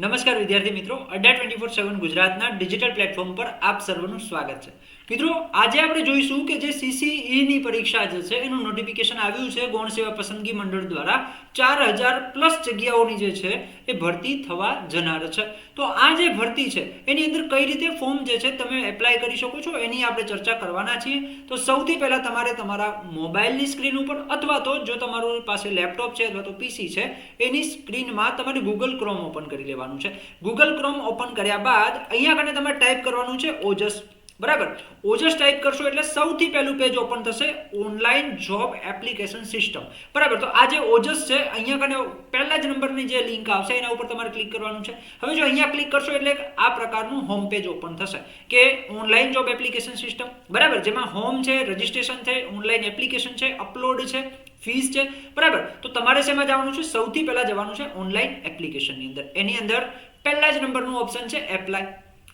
નમસ્કાર વિદ્યાર્થી મિત્રો, અડ્ડા ટ્વેન્ટી ફોર સેવન ગુજરાતના ડિજિટલ પ્લેટફોર્મ પર આપ સર્વનું સ્વાગત છે. મિત્રો, આજે આપણે જોઈશું કે જે સીસીઈની પરીક્ષા જે છે, એનું નોટિફિકેશન આવ્યું છે ગૌણ સેવા પસંદગી મંડળ દ્વારા ચાર હજાર પ્લસ જગ્યાઓની જે છે, એ ભરતી થવા જનાર છે. તો આ જે ભરતી છે, એની અંદર કઈ રીતે ફોર્મ જે છે, તમે એપ્લાય કરી શકો છો, એની આપણે ચર્ચા કરવાના છીએ. તો સૌથી પહેલાં તમારે તમારા મોબાઈલની સ્ક્રીન ઉપર અથવા તો જો તમારું પાસે લેપટોપ છે અથવા તો પીસી છે, એની સ્ક્રીનમાં તમારે ગૂગલ ક્રોમ ઓપન કરી લેવાનું છે. ગૂગલ ક્રોમ ઓપન કર્યા બાદ, અહીંયા કને તમારે ટાઈપ કરવાનું છે, ઓજસ બરાબર? ઓજસ ટાઈપ કરશો એટલે સૌથી પહેલું પેજ ઓપન થશે ઓનલાઈન જોબ એપ્લિકેશન સિસ્ટમ બરાબર? તો આ જે ઓજસ છે, અહીંયા કને પહેલા જ નંબરની જે લિંક આવશે, એના ઉપર તમારે ક્લિક કરવાનું છે. હવે જો અહીંયા ક્લિક કરશો એટલે આ પ્રકારનું હોમ પેજ ઓપન થશે, કે ઓનલાઈન જોબ એપ્લિકેશન સિસ્ટમ બરાબર? જેમાં હોમ છે રજિસ્ટ્રેશન છે ઓનલાઈન એપ્લિકેશન છે અપલોડ છે ફીસ છે. બરાબર? તો તમારે શેમાં જવાનું છે? સૌથી પહેલા જવાનું છે ઓનલાઈન એપ્લિકેશનની અંદર. એની અંદર પહેલા જ નંબરનું ઓપ્શન છે એપ્લાય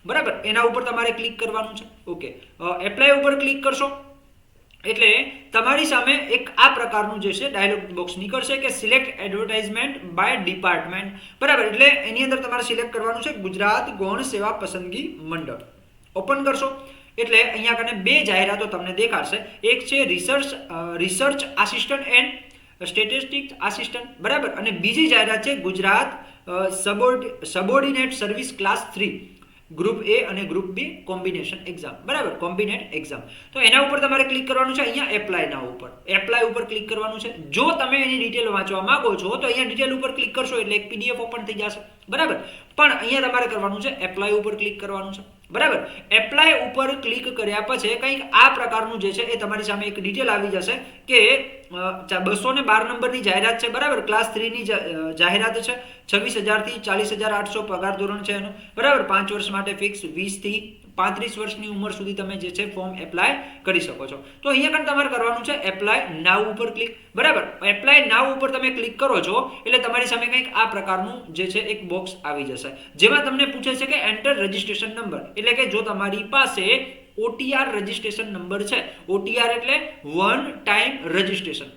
બરાબર? એના ઉપર તમારે ક્લિક કરવાનું છે. ઓકે એપ્લાય ઉપર ક્લિક કરશો. એટલે તમારી સામે એક આ પ્રકારનું જે છે ડાયલોગ બોક્સ નીકળશે કે સિલેક્ટ એડવર્ટાઇઝમેન્ટ બાય ડિપાર્ટમેન્ટ બરાબર, એટલે એની અંદર તમારે સિલેક્ટ કરવાનું છે ગુજરાત ગૌણ સેવા પસંદગી મંડળ. ઓપન કરશો. એટલે અહીંયા કને બે જાહેરાતો તમને દેખાડશે. એક છે research research assistant and statistics assistant બરાબર? અને બીજી જાહેરાત છે Gujarat સબોર્ડ subordinate service class three group A અને ગ્રુપ બી કોમ્બિનેશન એક્ઝામ બરાબર? કોમ્બિનેટ એક્ઝામ તો એના ઉપર તમારે ક્લિક કરવાનું છે અહીંયા એપ્લાયના ઉપર. એપ્લાય ઉપર ક્લિક કરવાનું છે. જો તમે એની ડિટેલ વાંચવા માંગો છો, તો અહીંયા ડિટેલ ઉપર ક્લિક કરશો એટલે એક પીડીએફ ઓપન થઈ જશે. બરાબર? પણ અહીંયા તમારે કરવાનું છે એપ્લાય ઉપર ક્લિક કરવાનું છે. બરાબર? એપ્લાય ઉપર ક્લિક કર્યા પછી કંઈક આ પ્રકારનું જે છે એ તમારી સામે એક ડિટેલ આવી જશે કે બસો ને બાર નંબરની જાહેરાત છે. બરાબર? ક્લાસ થ્રીની જાહેરાત છે. છવ્વીસ હજારથી ચાલીસ હજાર આઠસો પગાર ધોરણ છે એનું. બરાબર? પાંચ વર્ષ માટે ફિક્સ વીસથી પાંત્રીસ વર્ષની ઉંમર સુધી તમે જે છે ફોર્મ એપ્લાય કરી શકો છો. તો અહીંયા પણ તમારે કરવાનું છે એપ્લાય નાવ ઉપર ક્લિક બરાબર? એપ્લાય નાવ ઉપર તમે ક્લિક કરો છો, એટલે તમારી સામે કંઈક આ પ્રકારનું જે છે એક બોક્સ આવી જશે. જેમાં તમને પૂછે છે કે એન્ટર રજિસ્ટ્રેશન નંબર એટલે કે જો તમારી પાસે ઓટીઆર રજિસ્ટ્રેશન નંબર છે. ઓટીઆર એટલે one time registration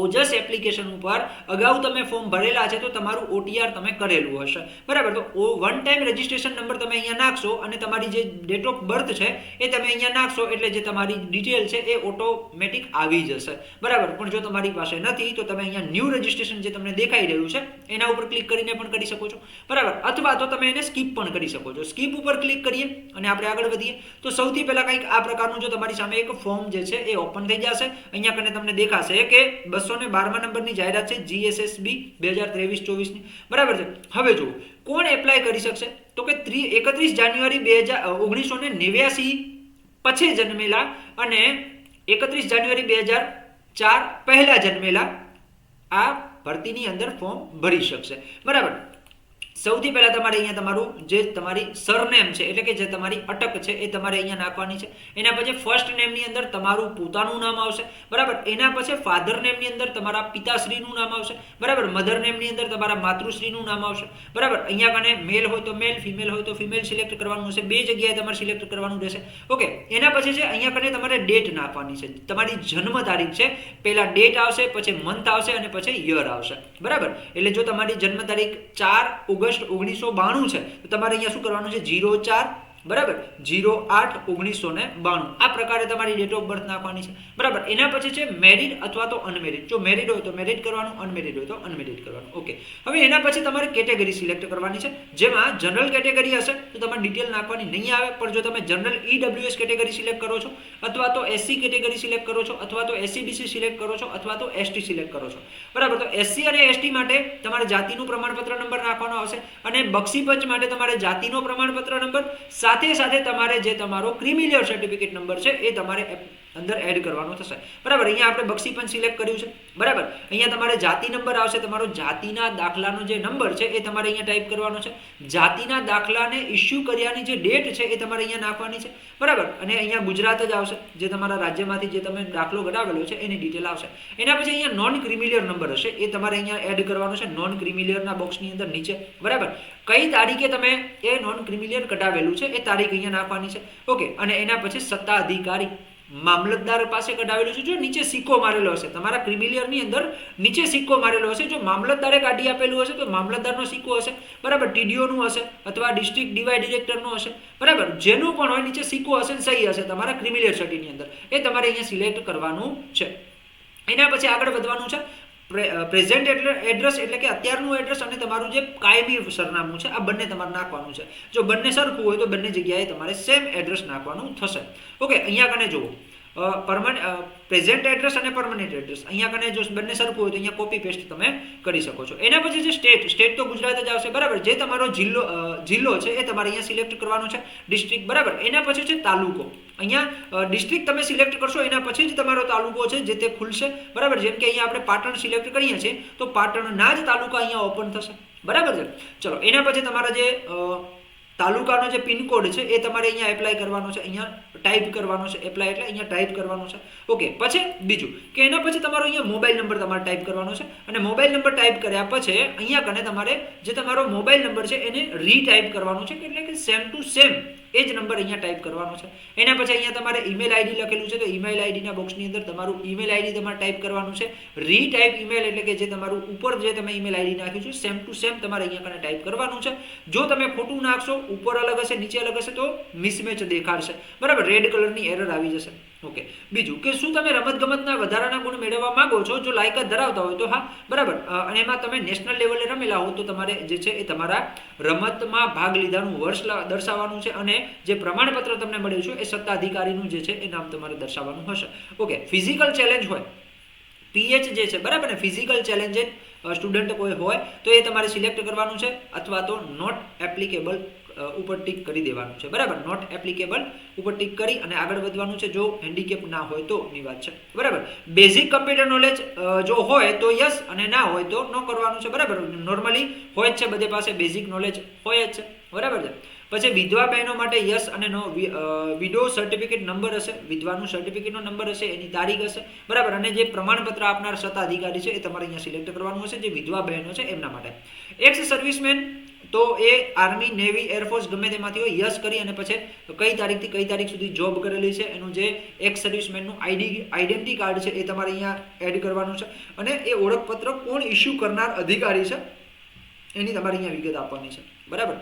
Ojas application ઉપર અગાઉ તમે ફોર્મ ભરેલા છે તો તમારું ઓટીઆર તમે કરેલું હશે. બરાબર? તો વન ટાઈમ રજિસ્ટ્રેશન નંબર તમે અહીંયા નાખશો અને તમારી જે ડેટ ઓફ બર્થ છે એ તમે અહીંયા નાખશો એટલે જે તમારી ડિટેલ છે એ ઓટોમેટિક આવી જશે. બરાબર? પણ જો તમારી પાસે નથી તો તમે અહીંયા ન્યૂ રજિસ્ટ્રેશન જે તમને દેખાઈ રહ્યું છે એના ઉપર ક્લિક કરીને પણ કરી શકો છો. બરાબર? અથવા તો તમે એને સ્કીપ પણ કરી શકો છો. સ્કીપ ઉપર ક્લિક કરીએ અને આપણે આગળ વધીએ. તો સૌથી પહેલાં કંઈક આ પ્રકારનું જો તમારી સામે એક ફોર્મ જે છે એ ઓપન થઈ જશે. અહીંયા કને તમને દેખાશે કે બસો ને બારમા નંબરની જાહેરાત છે જીએસએસબી બે હજાર ત્રેવીસ ચોવીસની. બરાબર છે? હવે જુઓ, કોણ એપ્લાય કરી શકશે? તો કે ત્રી, એકત્રીસ જાન્યુઆરી બે હજાર ઓગણીસો ને નેવ્યાસી પછી જન્મેલા અને એકત્રીસ જાન્યુઆરી બે હજાર ચાર પહેલા જન્મેલા આ ભરતીની અંદર ફોર્મ ભરી શકશે. બરાબર? સૌથી પહેલાં તમારે અહીંયા તમારું જે તમારી સરનેમ છે, એટલે કે જે તમારી અટક છે, એ તમારે અહીંયા નાખવાની છે. એના પછી ફર્સ્ટ નેમની અંદર તમારું પોતાનું નામ આવશે. બરાબર? એના પછી ફાધર નેમની અંદર તમારા પિતાશ્રીનું નામ આવશે. બરાબર? મધર નેમની અંદર તમારા માતૃશ્રીનું નામ આવશે. બરાબર? અહીંયા કને મેલ હોય તો મેલ ફિમેલ હોય તો ફિમેલ સિલેક્ટ કરવાનું હશે બે જગ્યાએ તમારે સિલેક્ટ કરવાનું રહેશે. ઓકે એના પછી છે, અહીંયા કને તમારે ડેટ નાખવાની છે. તમારી જન્મ તારીખ છે. પહેલાં ડેટ આવશે, પછી મંથ આવશે અને પછી યર આવશે. બરાબર? એટલે જો તમારી જન્મ તારીખ ચાર ઓગસ્ટ ઓગણીસો બાણું છે. તો તમારે અહીંયા શું કરવાનું છે? જીરો ચાર બરાબર? જીરો આઠ ઓગણીસો ને બાણું. આ પ્રકારે તમારી ડેટ ઓફ બર્થ નાખવાની છે. બરાબર? એના પછી છે મેરિડ અથવા તો અનમેરિડ જો મેરિડ હોય તો મેરિડ કરવાનું અનમેરિડ હોય તો અનમેરિડ કરવાનું. ઓકે હવે એના પછી તમારે કેટેગરી સિલેક્ટ કરવાની છે. જેમાં જનરલ કેટેગરી હશે, તો તમારે ડિટેલ નાખવાની નહીં આવે. પણ જો તમે જનરલ ઈડબ્લ્યુએસ કેટેગરી સિલેક્ટ કરો છો, અથવા તો એસસી કેટેગરી સિલેક્ટ કરો છો, અથવા તો એસસીબીસી સિલેક્ટ કરો છો, અથવા તો એસટી સિલેક્ટ કરો છો. બરાબર? તો એસસી અને એસટી માટે તમારે જાતિનું પ્રમાણપત્ર નંબર નાખવાનો આવશે અને બક્ષી પંચ માટે તમારે જાતિનો પ્રમાણપત્ર નંબર સાથે સાથે તમારે જે તમારો ક્રિમિલિયર સર્ટિફિકેટ નંબર છે એ તમારે અંદર એડ કરવાનો થશે. બરાબર, અહીંયા આપણે બક્ષી પણ સિલેક્ટ કર્યું છે. બરાબર, અહીંયા તમારે જાતિ નંબર આવશે. તમારો જાતિના દાખલાનો જે નંબર છે એ તમારે અહીંયા ટાઈપ કરવાનો છે. જાતિના દાખલાને ઇસ્યુ કર્યાની જે ડેટ છે એ તમારે અહીંયા નાખવાની છે. બરાબર, અને અહીંયા ગુજરાત જ આવશે. જે તમારા રાજ્યમાંથી જે તમે દાખલો કઢાવેલો છે એની ડિટેલ આવશે. એના પછી અહીંયા નોન ક્રિમિલિયર નંબર હશે. એ તમારે અહીંયા એડ કરવાનો છે. નોન ક્રિમિલિયરના બોક્સની અંદર નીચે. બરાબર, કઈ તારીખે તમે એ નોન ક્રિમિલિયર કઢાવેલું છે એ તારીખ અહીંયા નાખવાની છે. ઓકે, અને એના પછી સત્તા અધિકારી મામલતદાર પાસે કઢાવેલું છે, જો નીચે સિક્કો મારેલો હશે. તમારા ક્રિમિલિયરની અંદર નીચે સિક્કો મારેલો હશે, જો મામલતદારે કાઢી આપેલું હશે, તો મામલતદારનો સિક્કો હશે. બરાબર, ટીડીઓનું હશે, અથવા ડિસ્ટ્રિક્ટ ડીવાય ડિરેક્ટરનો હશે. બરાબર, જેનું પણ હોય, નીચે સિક્કો હશે ને સહી હશે, તમારા ક્રિમિલિયર સર્ટીની અંદર. એ તમારે અહીંયા સિલેક્ટ કરવાનું છે. એના પછી આગળ વધવાનું છે. પ્રેઝન્ટ એટલે એડ્રેસ એટલે કે અત્યારનું એડ્રેસ અને તમારું જે કાયમી સરનામું છે, આ બંને તમારે નાખવાનું છે. જો બંને સરખું હોય તો બંને જગ્યાએ તમારે સેમ એડ્રેસ નાખવાનું થશે. ઓકે અહીંયા કને જુઓ. પરમાનન્ટ પ્રેઝન્ટ એડ્રેસ અને પરમનન્ટ એડ્રેસ અહીંયા કને જો બંને સરખું હોય તો અહીંયા કોપી પેસ્ટ તમે કરી શકો છો. એના પછી જે સ્ટેટ સ્ટેટ તો ગુજરાત જ આવશે, બરાબર? જે તમારો જિલ્લો જિલ્લો છે એ તમારે અહીંયા સિલેક્ટ કરવાનો છે. ડિસ્ટ્રિક્ટ બરાબર? એના પછી છે તાલુકો. અહીંયા ડિસ્ટ્રિક્ટ તમે સિલેક્ટ કરશો, એના પછી જ તમારો તાલુકો છે જે તે ખુલશે. બરાબર? જેમ કે અહીંયા આપણે પાટણ સિલેક્ટ કરીએ છીએ, તો પાટણના જ તાલુકા અહીંયા ઓપન થશે. બરાબર છે? ચલો, એના પછી તમારા જે તાલુકાનો જે પિનકોડ છે એ તમારે અહીંયા એપ્લાય કરવાનો છે, અહીંયા ટાઈપ કરવાનો છે એપ્લાય એટલે અહીંયા ટાઈપ કરવાનો છે. ઓકે પછી બીજું કે એના પછી તમારો અહીંયા મોબાઈલ નંબર તમારે ટાઈપ કરવાનો છે અને મોબાઈલ નંબર ટાઈપ કર્યા પછી અહીંયા કને તમારે જે તમારો મોબાઈલ નંબર છે એને રીટાઈપ કરવાનો છે, એટલે કે સેમ ટુ સેમ એ જ નંબર અહીંયા ટાઈપ કરવાનો છે. એના પછી અહીંયા તમારે ઈમેલ આઈડી લખેલું છે, તો ઈમેલ આઈડીના બોક્સની અંદર તમારું ઈમેલ આઈડી તમારે ટાઈપ કરવાનું છે. રીટાઈપ ઈમેલ એટલે કે જે તમારું ઉપર જે તમે ઈમેલ આઈડી નાખ્યું છે સેમ ટુ સેમ તમારે અહીંયા કને ટાઈપ કરવાનું છે. જો તમે ખોટું નાખશો, ઉપર અલગ હશે, નીચે અલગ હશે, તો મિસમેચ દેખાડશે. બરાબર? રેડ કલરની એરર આવી જશે. ઓકે. બીજું કે શું તમે રમતગમતના વધારાના ગુણ મેળવવા માંગો છો? જો લાયકાત ધરાવતા હોય તો હા, બરાબર. અને એમાં તમે નેશનલ લેવલે રમેલા હો તો તમારે જે છે એ તમારા રમતમાં ભાગ લીધાનું વર્ષ દર્શાવવાનું છે અને જે પ્રમાણપત્ર તમને મળ્યું છે એ સત્તાધિકારીનું જે છે એ નામ તમારે દર્શાવવાનું હશે. ઓકે ફિઝિકલ ચેલેન્જ હોય. પીએચ જે છે, બરાબર ને? ફિઝિકલ ચેલેન્જ સ્ટુડન્ટ કોઈ હોય તો એ તમારે સિલેક્ટ કરવાનું છે અથવા તો નોટ એપ્લિકેબલ ઉપર ટીક કરી દેવાનું છે. બરાબર? નોટ એપ્લિકેબલ ઉપર ટીક કરી અને આગળ વધવાનું છે. જો હેન્ડીકેપ ના હોય તો, ની વાત છે. બરાબર? બેઝિક કમ્પ્યુટર નોલેજ જો હોય તો યસ અને ના હોય તો ન કરવાનું છે. બરાબર? નોર્મલી હોય જ છે બધે પાસે. બેઝિક નોલેજ હોય જ છે. બરાબર છે? પછી વિધવા બહેનો માટે યસ અને નો વિડો સર્ટિફિકેટ નંબર હશે. વિધવાનું સર્ટિફિકેટનો નંબર હશે. એની તારીખ હશે. બરાબર? અને જે પ્રમાણપત્ર આપનાર સત્તાધિકારી છે એ તમારે અહીંયા સિલેક્ટ કરવાનું હશે. જે વિધવા બહેનો છે એમના માટે. એક્સ સર્વિસમેન તો એ આર્મી નેવી એરફોર્સ ગમે તેમાંથી હોય, યસ કરી અને પછી કઈ તારીખથી કઈ તારીખ સુધી જોબ કરેલી છે, એનું જે એક્સ સર્વિસમેનનું આઈડી આઈડેન્ટિટી કાર્ડ છે, એ તમારે અહીંયા એડ કરવાનું છે. અને એ ઓળખપત્ર કોણ ઇસ્યુ કરનાર અધિકારી છે, એની તમારે અહીંયા વિગત આપવાની છે. બરાબર?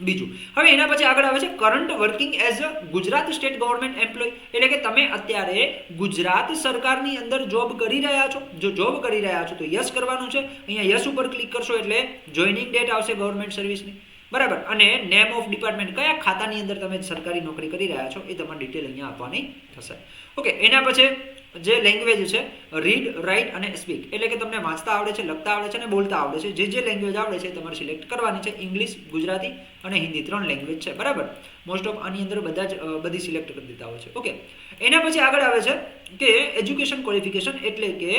બીજું. હવે એના પછી આગળ આવે છે current working as a Gujarat state government employee એટલે કે તમે અત્યારે ગુજરાત સરકારની અંદર જોબ કરી રહ્યા છો. જો જોબ કરી રહ્યા છો તો યસ કરવાનું છે. અહીંયા યસ ઉપર ક્લિક કરશો એટલે જોઈનિંગ ડેટ આવશે ગવર્મેન્ટ સર્વિસની બરાબર. અને નેમ ઓફ ડિપાર્ટમેન્ટ કયા ખાતાની અંદર તમે સરકારી નોકરી કરી રહ્યા છો એ તમારે ડિટેલ અહીંયા આપવાની થશે. ઓકે એના પછી જે લેંગ્વેજ છે રીડ રાઇટ અને સ્પીક એટલે કે તમને વાંચતા આવડે છે, લખતા આવડે છે અને બોલતા આવડે છે. જે જે લેંગ્વેજ આવડે છે તમારે સિલેક્ટ કરવાની છે. ઇંગ્લિશ ગુજરાતી અને હિન્દી ત્રણ લેંગ્વેજ છે. બરાબર? મોસ્ટ ઓફ આની અંદર બધા જ બધી સિલેક્ટ કરી દેતા હોય છે. ઓકે એના પછી આગળ આવે છે કે એજ્યુકેશન ક્વોલિફિકેશન એટલે કે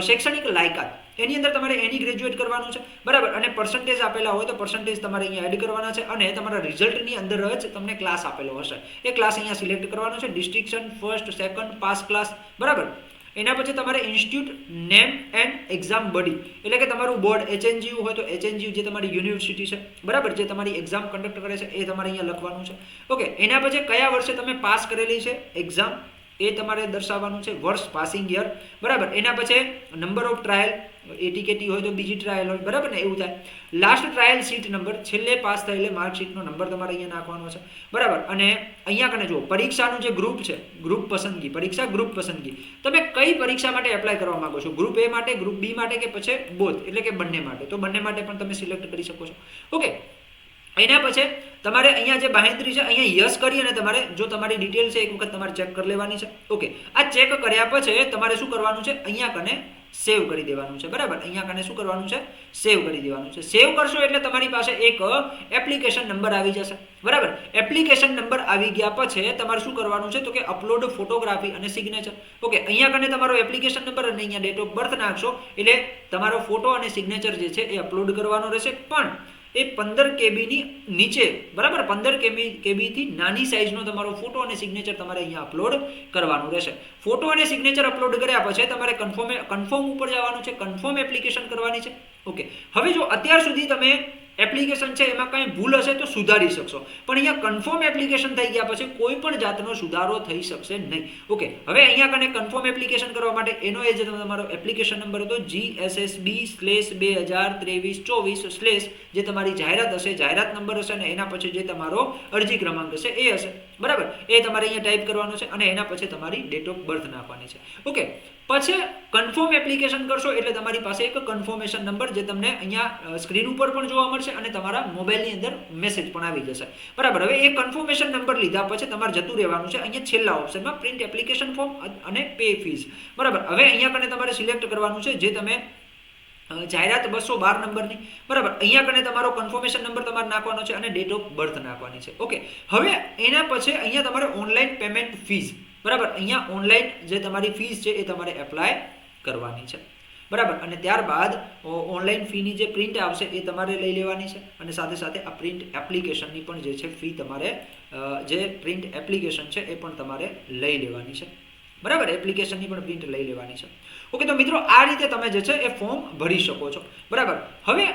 શૈક્ષણિક લાયકાત. એની અંદર તમારે એની ગ્રેજ્યુએટ કરવાનું છે. બરાબર? અને પર્સન્ટેજ આપેલા હોય તો પર્સન્ટેજ તમારે અહીંયા એડ કરવાના છે અને તમારા રિઝલ્ટની અંદર જ તમને ક્લાસ આપેલો હશે. એ ક્લાસ અહીંયા સિલેક્ટ કરવાનો છે. Distinction first second pass class બરાબર? એના પછી તમારે ઇન્સ્ટિટ્યૂટ નેમ એન્ડ એક્ઝામ બડી એટલે કે તમારું બોર્ડ એચએનજીયુ હોય તો એચએનજીયુ જે તમારી યુનિવર્સિટી છે. બરાબર? જે તમારી એક્ઝામ કન્ડક્ટ કરે છે એ તમારે અહીંયા લખવાનું છે. ઓકે એના પછી કયા વર્ષે તમે પાસ કરેલી છે? એક્ઝામ એ તમારે દર્શાવવાનું છે વર્ષ પાસિંગ યર બરાબર? એના પછી નંબર ઓફ ટ્રાયલ એટીકેટી હોય તો બીજી ટ્રાયલ હોય, બરાબર ને? એવું થાય. લાસ્ટ ટ્રાયલ સીટ નંબર છેલ્લે પાસ થયેલે માર્કશીટનો નંબર તમારે અહીંયા નાખવાનો છે. બરાબર? અને અહીંયા કને જુઓ, પરીક્ષાનું જે ગ્રુપ છે ગ્રુપ પસંદગી, પરીક્ષા ગ્રુપ પસંદગી, તમે કઈ પરીક્ષા માટે એપ્લાય કરવા માંગો છો? ગ્રુપ એ માટે ગ્રુપ બી માટે કે પછી બોથ એટલે કે બંને માટે. તો બંને માટે પણ તમે સિલેક્ટ કરી શકો છો. ઓકે એના પછી તમારે અહીંયા જે બાહેંધરી છે, અહીંયા યસ કરી અને તમારે જો તમારી ડિટેલ છે, એક વખત તમારે ચેક કરી લેવાની છે. ઓકે આ ચેક કર્યા પછી તમારે શું કરવાનું છે? અહીંયા કને સેવ કરી દેવાનું છે. બરાબર? અહીંયા કને શું કરવાનું છે? સેવ કરી દેવાનું છે. સેવ કરશો એટલે તમારી પાસે એક એપ્લિકેશન નંબર આવી જશે. બરાબર? એપ્લિકેશન નંબર આવી ગયા પછી તમારે શું કરવાનું છે? તો કે અપલોડ ફોટોગ્રાફી અને સિગ્નેચર ઓકે અહીંયા કને તમારો એપ્લિકેશન નંબર અને અહીંયા ડેટ ઓફ બર્થ નાખશો. એટલે તમારો ફોટો અને સિગ્નેચર જે છે, એ અપલોડ કરવાનો રહેશે. પણ એ પંદર કેબીની નીચે, બરાબર? પંદર કેબી, કેબીથી નાની સાઇઝનો તમારો ફોટો અને સિગ્નેચર તમારે અહીંયા અપલોડ કરવાનું રહેશે. ફોટો અને સિગ્નેચર અપલોડ કર્યા પછી તમારે કન્ફર્મ કન્ફર્મ ઉપર જવાનું છે કન્ફર્મ એપ્લિકેશન કરવાની છે. ઓકે હવે જો અત્યાર સુધી તમે એપ્લિકેશન છે, એમાં કાંઈ ભૂલ હશે તો સુધારી શકશો. પણ અહીંયા કન્ફર્મ એપ્લિકેશન થઈ ગયા પછી કોઈ પણ જાતનો સુધારો થઈ શકશે નહીં. ઓકે હવે અહીંયા કને કન્ફર્મ એપ્લિકેશન કરવા માટે એનો એ જે તમારો એપ્લિકેશન નંબર હતો G S S B slash બે હજાર ત્રેવીસ ચોવીસ સ્લેશ જે તમારી જાહેરાત હશે, જાહેરાત નંબર હશે અને એના પછી જે તમારો અરજી ક્રમાંક હશે એ હશે. બરાબર? એ તમારે અહીંયા ટાઈપ કરવાનો છે અને એના પછી તમારી ડેટ ઓફ બર્થ નાખવાની છે. ઓકે પછી કન્ફર્મ એપ્લિકેશન કરશો એટલે તમારી પાસે એક કન્ફર્મેશન નંબર જે તમને અહીંયા સ્ક્રીન ઉપર પણ જોવા મળશે. અને તમારા મોબાઈલની અંદર મેસેજ પણ આવી જશે. બરાબર, હવે એ કન્ફર્મેશન નંબર લીધા પછી તમારે જતું રહેવાનું છે. અહીંયા છેલ્લા ઓપ્શનમાં પ્રિન્ટ એપ્લિકેશન ફોર્મ અને પે ફીસ બરાબર, હવે અહીંયા કને તમારે સિલેક્ટ કરવાનું છે જે તમે જાહેરાત બસો બાર નંબરની. બરાબર, અહીંયા કને તમારો કન્ફર્મેશન નંબર તમારે નાખવાનો છે અને ડેટ ઓફ બર્થ નાખવાની છે. ઓકે હવે એના પછી અહીંયા તમારે ઓનલાઈન પેમેન્ટ ફીસ બરાબર, અહીંયા ઓનલાઈન જે તમારી ફીસ છે એ તમારે એપ્લાય કરવાની છે. બરાબર. અને ત્યારબાદ ઓનલાઈન ફીની જે પ્રિન્ટ આવશે એ તમારે લઈ લેવાની છે. અને સાથે સાથે આ પ્રિન્ટ એપ્લિકેશનની પણ જે છે ફી તમારે જે પ્રિન્ટ એપ્લિકેશન છે એ પણ તમારે લઈ લેવાની છે. બરાબર? એપ્લિકેશનની પણ પ્રિન્ટ લઈ લેવાની છે. ઓકે તો મિત્રો, આ રીતે તમે જે છે એ ફોર્મ ભરી શકો છો. બરાબર? હવે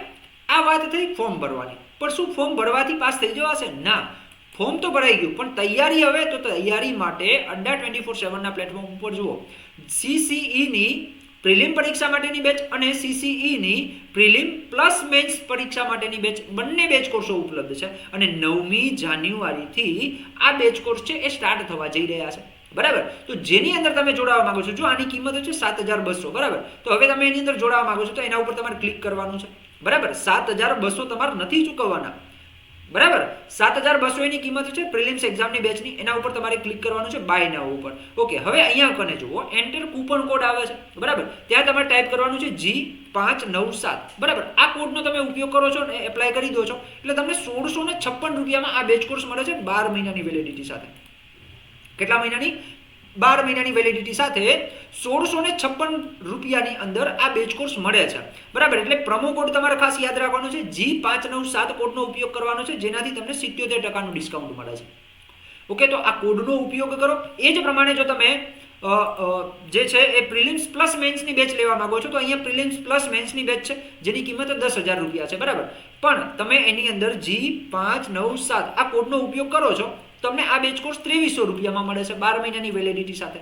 આ વાત થઈ ફોર્મ ભરવાની. પણ શું ફોર્મ ભરવાથી પાસ થઈ જવાશે? ના. ફોર્મ તો ભરાઈ ગયું. પણ તૈયારી હવે, તો તૈયારી માટે અડ્ડા ટ્વેન્ટી ફોર સેવનના પ્લેટફોર્મ ઉપર જુઓ. સીસીઈની પ્રિલિમ પરીક્ષા માટેની બેચ અને સીસીઈની પ્રિલિમ પ્લસ મેન્સ પરીક્ષા માટેની બેચ બંને બેચ કોર્સો ઉપલબ્ધ છે. અને નવમી જાન્યુઆરીથી આ બેચ કોર્સ છે એ સ્ટાર્ટ થવા જઈ રહ્યા છે. બરાબર? તો જેની અંદર તમે જોડાવા માંગો છો, જો આની કિંમત છે સાત હજાર બસો, બરાબર? તો હવે તમે એની અંદર જોડાવા માંગો છો તો એના ઉપર તમારે ક્લિક કરવાનું છે. બરાબર? સાત હજાર બસો તમારે નથી ચૂકવવાના. બરાબર? સાત હજાર બસો એની કિંમત છે, પ્રિલિમ્સ એક્ઝામની બેચની. એના ઉપર તમારે ક્લિક કરવાનું છે, બાય નાવ ઉપર. ઓકે, હવે અહીંયા કને જુઓ, એન્ટર કૂપન કોડ આવે છે. બરાબર? ત્યાં તમારે ટાઈપ કરવાનું છે, જી પાંચ નવ સાત. બરાબર? આ કોડનો તમે ઉપયોગ કરો છો ને એપ્લાય કરી દો છો. એટલે તમને સોળસો ને છપ્પન રૂપિયામાં આ બેચ કોર્સ મળે છે, બાર મહિનાની વેલિડિટી સાથે. કેટલા મહિનાની? બાર મહિનાની વેલિડિટી સાથે સોળસો ને છપ્પન રૂપિયાની અંદર આ બેચ કોર્સ મળે છે. બરાબર, એટલે પ્રમો કોડ તમારે ખાસ યાદ રાખવાનો છે જી પાંચ નવ સાત કોડનો ઉપયોગ કરવાનો છે, જેનાથી તમને સિત્યોતેર ટકાનું ડિસ્કાઉન્ટ મળે છે. ઓકે, તો આ કોડનો ઉપયોગ કરો. એ જ પ્રમાણે જો તમે જે છે એ પ્રિલિમ્સ પ્લસ મેન્સની બેચ લેવા માંગો છો, તો અહીંયા પ્રિલિમ્સ પ્લસ મેન્સની બેચ છે, જેની કિંમત દસ હજાર રૂપિયા છે. બરાબર. પણ તમે એની અંદર જી પાંચ નવ સાત આ કોડનો ઉપયોગ કરો છો તમને આ બેચ કોર્સ ત્રેવીસો રૂપિયામાં મળે છે બાર મહિનાની વેલિડિટી સાથે.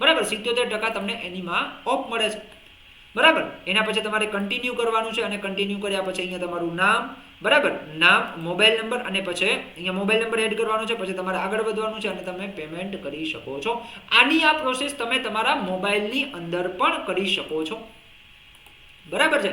બરાબર? સિત્યોતેર ટકા તમને એનીમાં ઓફ મળે છે. બરાબર? એના પછી તમારે કન્ટિન્યુ કરવાનું છે અને કન્ટિન્યુ કર્યા પછી અહીંયા તમારું નામ, બરાબર? નામ મોબાઈલ નંબર અને પછી અહીંયા મોબાઈલ નંબર એડ કરવાનો છે, પછી તમારે આગળ વધવાનું છે અને તમે પેમેન્ટ કરી શકો છો. આની આ પ્રોસેસ તમે તમારા મોબાઈલની અંદર પણ કરી શકો છો. બરાબર છે?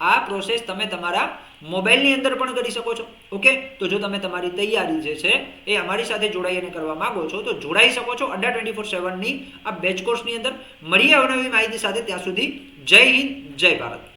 આ પ્રોસેસ તમે તમારા મોબાઈલની અંદર પણ કરી શકો છો. ઓકે? તો જો તમે તમારી તૈયારી જે છે એ અમારી સાથે જોડાઈને કરવા માંગો છો, તો જોડાઈ શકો છો અડ્ડા ટ્વેન્ટી ફોર સેવનની આ બેચ કોર્સની અંદર. મળીએ અવનવી માહિતી સાથે ત્યાં સુધી જય હિન્દ, જય ભારત.